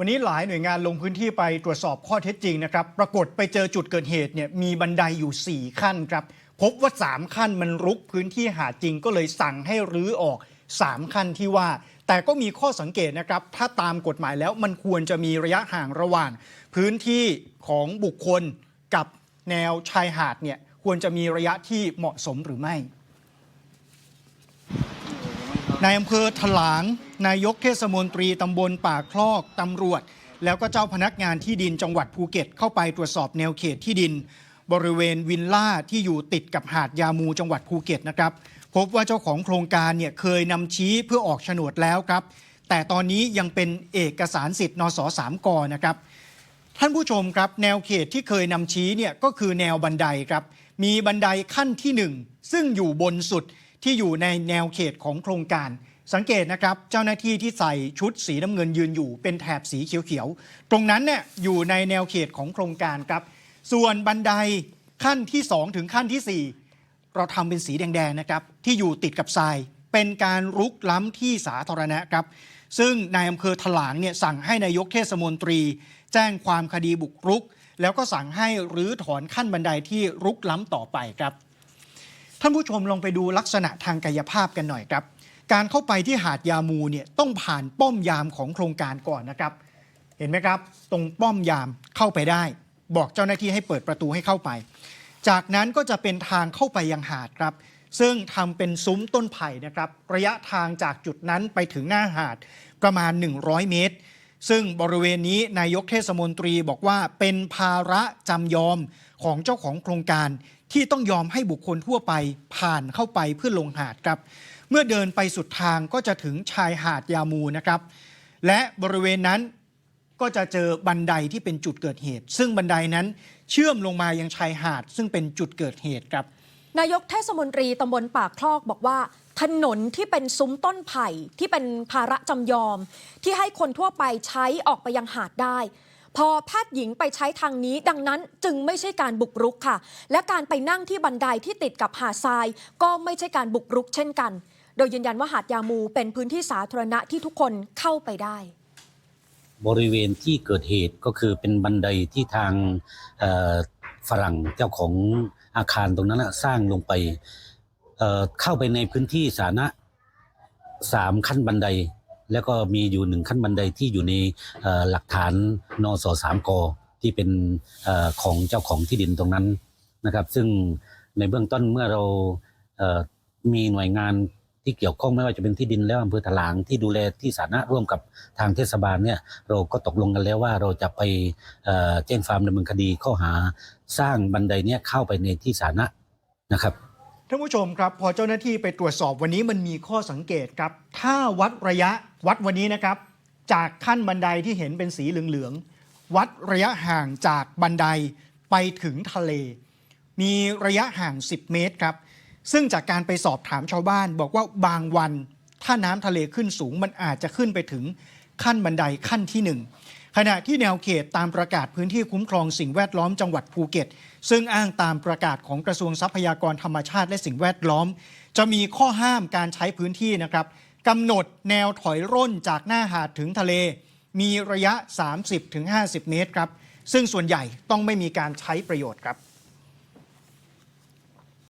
วันนี้หลายหน่วยงานลงพื้นที่ไปตรวจสอบข้อเท็จจริงนะครับ ปรากฏไปเจอจุดเกิดเหตุเนี่ยมีบันไดอยู่ 4 ขั้นครับ พบว่า 3 ขั้นมันรุกพื้นที่หาดจริงก็เลยสั่งให้รื้อออก 3 ขั้นที่ว่า แต่ก็มีข้อสังเกตนะครับ ถ้าตามกฎหมายแล้วมันควรจะมีระยะห่างระหว่าง พื้นที่ของบุคคลกับแนวชายหาดเนี่ยควรจะมีระยะที่เหมาะสมหรือไม่ นายอำเภอถลาง นายกเทศมนตรีตำบลป่าคลอกตำรวจ แล้วก็เจ้าพนักงานที่ดินจังหวัดภูเก็ตเข้าไปตรวจสอบแนวเขตที่ดิน บริเวณวิลล่าที่อยู่ติดกับหาดยามูจังหวัดภูเก็ตนะครับ พบว่าเจ้าของโครงการเนี่ยเคยนำชี้เพื่อออกโฉนดแล้วครับ แต่ตอนนี้ยังเป็นเอกสารสิทธิ์นสสามกนะครับท่านผู้ชมครับแนวเขตที่เคยนำชี้เนี่ยก็คือแนวบันไดครับมีบันไดขั้นที่หนึ่งซึ่งอยู่บนสุด ที่อยู่ในแนวเขตของโครงการ สังเกตนะครับ เจ้าหน้าที่ที่ใส่ชุดสีน้ำเงินยืนอยู่เป็นแถบสีเขียวๆ ตรงนั้นเนี่ยอยู่ในแนวเขตของโครงการครับ ส่วนบันไดขั้นที่ 2 ถึงขั้นทีสี่ 4 เราทำเป็นสีแดงๆนะครับที่อยู่ติดกับทราย เป็นการรุกล้ำที่สาธารณะครับซึ่งนายอำเภอถลางเนี่ยสั่งให้นายกเทศมนตรี แจ้งความคดีบุกรุก แล้วก็สั่งให้รื้อถอนขั้นบันไดที่รุกล้ำต่อไปครับ ท่านผู้ชมลองไปดูลักษณะทางกายภาพกันหน่อยครับ การเข้าไปที่หาดยามูเนี่ยต้องผ่านป้อมยามของโครงการก่อนนะครับ เห็นไหมครับ ตรงป้อมยามเข้าไปได้ บอกเจ้าหน้าที่ให้เปิดประตูให้เข้าไป จากนั้นก็จะเป็นทางเข้าไปยังหาดครับ ซึ่งทำเป็นซุ้มต้นไผ่นะครับ ระยะทางจากจุดนั้นไปถึงหน้าหาดประมาณ 100 เมตร ซึ่งบริเวณนี้นายกเทศมนตรีบอกว่าเป็นภาระจำยอมของเจ้าของโครงการ ที่ต้องยอมให้บุคคลทั่วไปผ่านเข้าไปเพื่อลงหาดครับ เมื่อเดินไปสุดทางก็จะถึงชายหาดยามูนะครับ และบริเวณนั้นก็จะเจอบันไดที่เป็นจุดเกิดเหตุ ซึ่งบันไดนั้นเชื่อมลงมายังชายหาด ซึ่งเป็นจุดเกิดเหตุครับ นายกเทศมนตรีตำบลปากคลอกบอกว่า ถนนที่เป็นซุ้มต้นไผ่ที่เป็นภาระจำยอม ที่ให้คนทั่วไปใช้ออกไปยังหาดได้ พอแพทย์หญิงไปใช้ทางนี้ดังนั้นจึงไม่ใช่การบุกรุกค่ะ และการไปนั่งที่บันไดที่ติดกับหาดทราย ก็ไม่ใช่การบุกรุกเช่นกัน โดยยืนยันว่าหาดยามูเป็นพื้นที่สาธารณะที่ทุกคนเข้าไปได้ บริเวณที่เกิดเหตุก็คือเป็นบันไดที่ทางฝรั่งเจ้าของอาคารตรงนั้นสร้างลงไปเข้าไปในพื้นที่สาธารณะสามขั้นบันได แล้วก็มีอยู่หนึ่งขั้นบันไดที่อยู่ในหลักฐานนสสามกที่เป็นอของเจ้าของที่ดินตรงนั้นนะครับ ซึ่งในเบื้องต้นเมื่อเรามีหน่วยงานที่เกี่ยวข้องไม่ว่าจะเป็นที่ดินแล้วอำเภอถลางที่ดูแลที่สาธารณะร่วมกับทางเทศบาลเนี่ยเราก็ตกลงกันแล้วว่าเราจะไปแจ้งความดำเนินคดีข้อหาสร้างบันไดเนี่ยเข้าไปในที่สาธารณะนะครับ ท่านผู้ชมครับ พอเจ้าหน้าที่ไปตรวจสอบวันนี้มันมีข้อสังเกตครับ ถ้าวัดระยะวัดวันนี้นะครับ จากขั้นบันไดที่เห็นเป็นสีเหลืองๆวัดระยะห่างจากบันไดไปถึงทะเล มีระยะห่าง 10 เมตรครับ ซึ่งจากการไปสอบถามชาวบ้าน บอกว่าบางวัน ถ้าน้ำทะเลขึ้นสูงมันอาจจะขึ้นไปถึงขั้นบันไดขั้นที่หนึ่ง ขณะที่แนวเขตตามประกาศพื้นที่คุ้มครองสิ่งแวดล้อมจังหวัดภูเก็ต ซึ่งอ้างตามประกาศของกระทรวงทรัพยากรธรรมชาติและสิ่งแวดล้อม จะมีข้อห้ามการใช้พื้นที่นะครับกำหนดแนวถอยร่นจากหน้าหาดถึงทะเล มีระยะ 30-50 เมตรครับซึ่งส่วนใหญ่ต้องไม่มีการใช้ประโยชน์ครับ